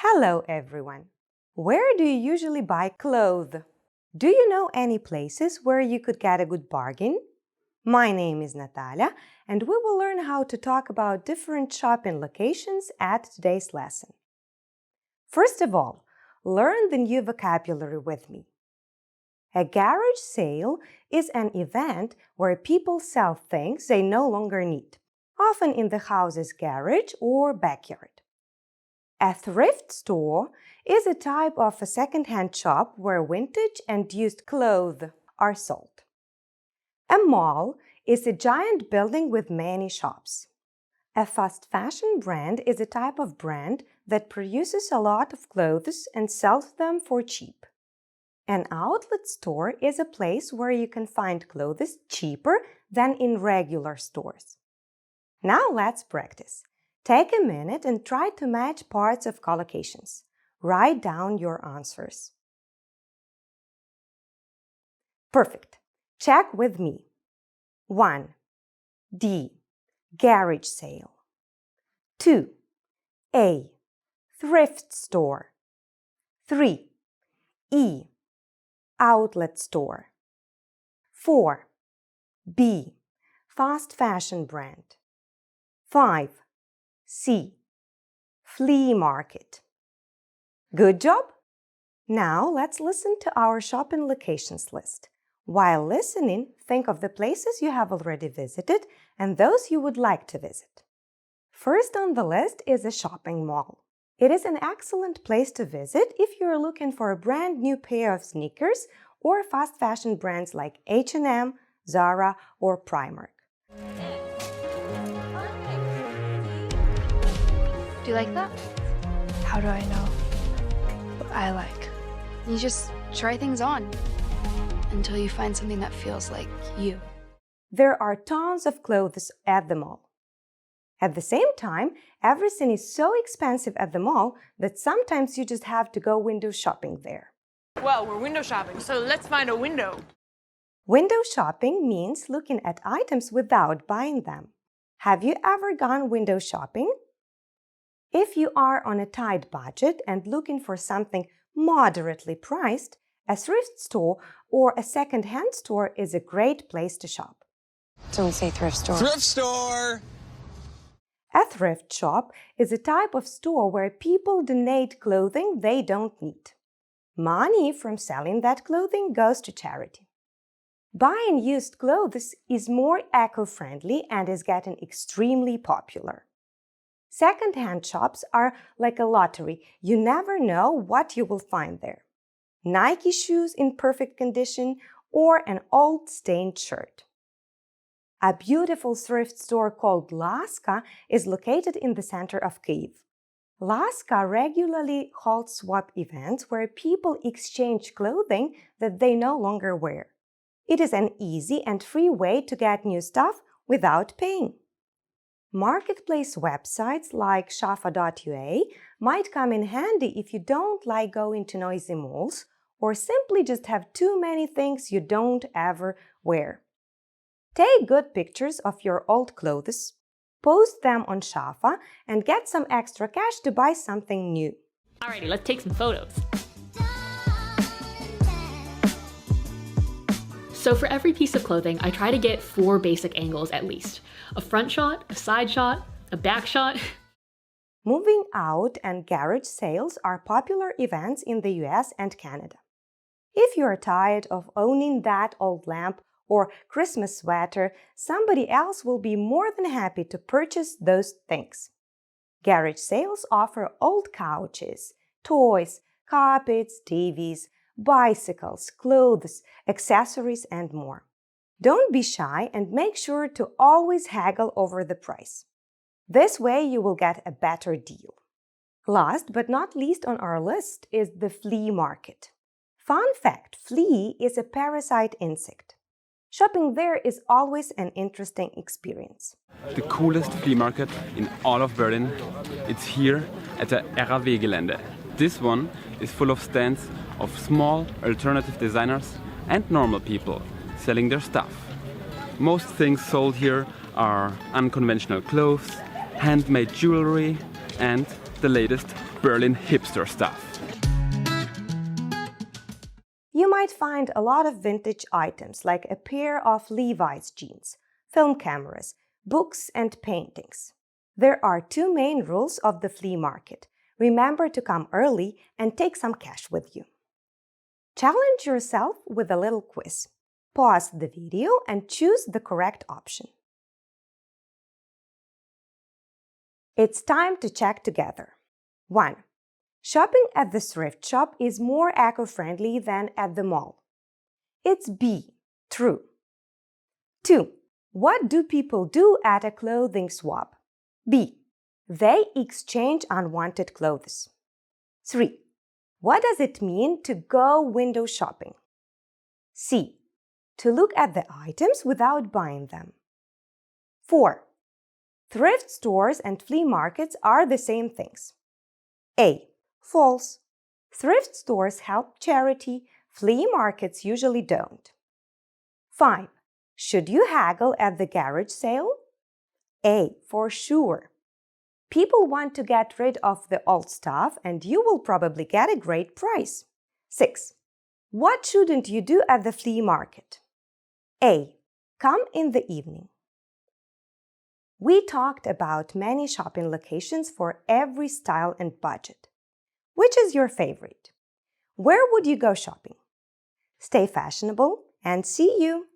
Hello, everyone. Where do you usually buy clothes? Do you know any places where you could get a good bargain? My name is Natalia, and we will learn how to talk about different shopping locations at today's lesson. First of all, learn the new vocabulary with me. A garage sale is an event where people sell things they no longer need, often in the house's garage or backyard. A thrift store is a type of a second-hand shop where vintage and used clothes are sold. A mall is a giant building with many shops. A fast fashion brand is a type of brand that produces a lot of clothes and sells them for cheap. An outlet store is a place where you can find clothes cheaper than in regular stores. Now let's practice. Take a minute and try to match parts of collocations. Write down your answers. Perfect. Check with me. 1. D. Garage sale. 2. A. Thrift store. 3. E. Outlet store. 4. B. Fast fashion brand. 5. C. Flea market. Good job! Now let's listen to our shopping locations list. While listening, think of the places you have already visited and those you would like to visit. First on the list is a shopping mall. It is an excellent place to visit if you're looking for a brand new pair of sneakers or fast fashion brands like H&M, Zara, or Primark. Do you like that? How do I know what I like? You just try things on until you find something that feels like you. There are tons of clothes at the mall. At the same time, everything is so expensive at the mall that sometimes you just have to go window shopping there. Well, we're window shopping, so let's find a window. Window shopping means looking at items without buying them. Have you ever gone window shopping? If you are on a tight budget and looking for something moderately priced, a thrift store or a second-hand store is a great place to shop. Don't say thrift store. Thrift store! A thrift shop is a type of store where people donate clothing they don't need. Money from selling that clothing goes to charity. Buying used clothes is more eco-friendly and is getting extremely popular. Second-hand shops are like a lottery. You never know what you will find there. Nike shoes in perfect condition or an old stained shirt. A beautiful thrift store called Laska is located in the center of Kyiv. Laska regularly holds swap events where people exchange clothing that they no longer wear. It is an easy and free way to get new stuff without paying. Marketplace websites like shafa.ua might come in handy if you don't like going to noisy malls or simply just have too many things you don't ever wear. Take good pictures of your old clothes, post them on Shafa, and get some extra cash to buy something new. Alrighty, let's take some photos. So for every piece of clothing, I try to get four basic angles at least. A front shot, a side shot, a back shot. Moving out and garage sales are popular events in the US and Canada. If you are tired of owning that old lamp or Christmas sweater, somebody else will be more than happy to purchase those things. Garage sales offer old couches, toys, carpets, TVs, bicycles, clothes, accessories, and more. Don't be shy and make sure to always haggle over the price. This way you will get a better deal. Last but not least on our list is the flea market. Fun fact, flea is a parasite insect. Shopping there is always an interesting experience. The coolest flea market in all of Berlin. It's here at the RAW Gelände. This one is full of stands of small alternative designers and normal people selling their stuff. Most things sold here are unconventional clothes, handmade jewelry, and the latest Berlin hipster stuff. You might find a lot of vintage items like a pair of Levi's jeans, film cameras, books, and paintings. There are two main rules of the flea market. Remember to come early and take some cash with you. Challenge yourself with a little quiz. Pause the video and choose the correct option. It's time to check together. 1. Shopping at the thrift shop is more eco friendly than at the mall. It's B. True. 2. What do people do at a clothing swap? B. They exchange unwanted clothes. 3. What does it mean to go window shopping? C. To look at the items without buying them. 4. Thrift stores and flea markets are the same things. A. False. Thrift stores help charity, flea markets usually don't. 5. Should you haggle at the garage sale? A. For sure. People want to get rid of the old stuff and you will probably get a great price. 6. What shouldn't you do at the flea market? A. Come in the evening. We talked about many shopping locations for every style and budget. Which is your favorite? Where would you go shopping? Stay fashionable and see you!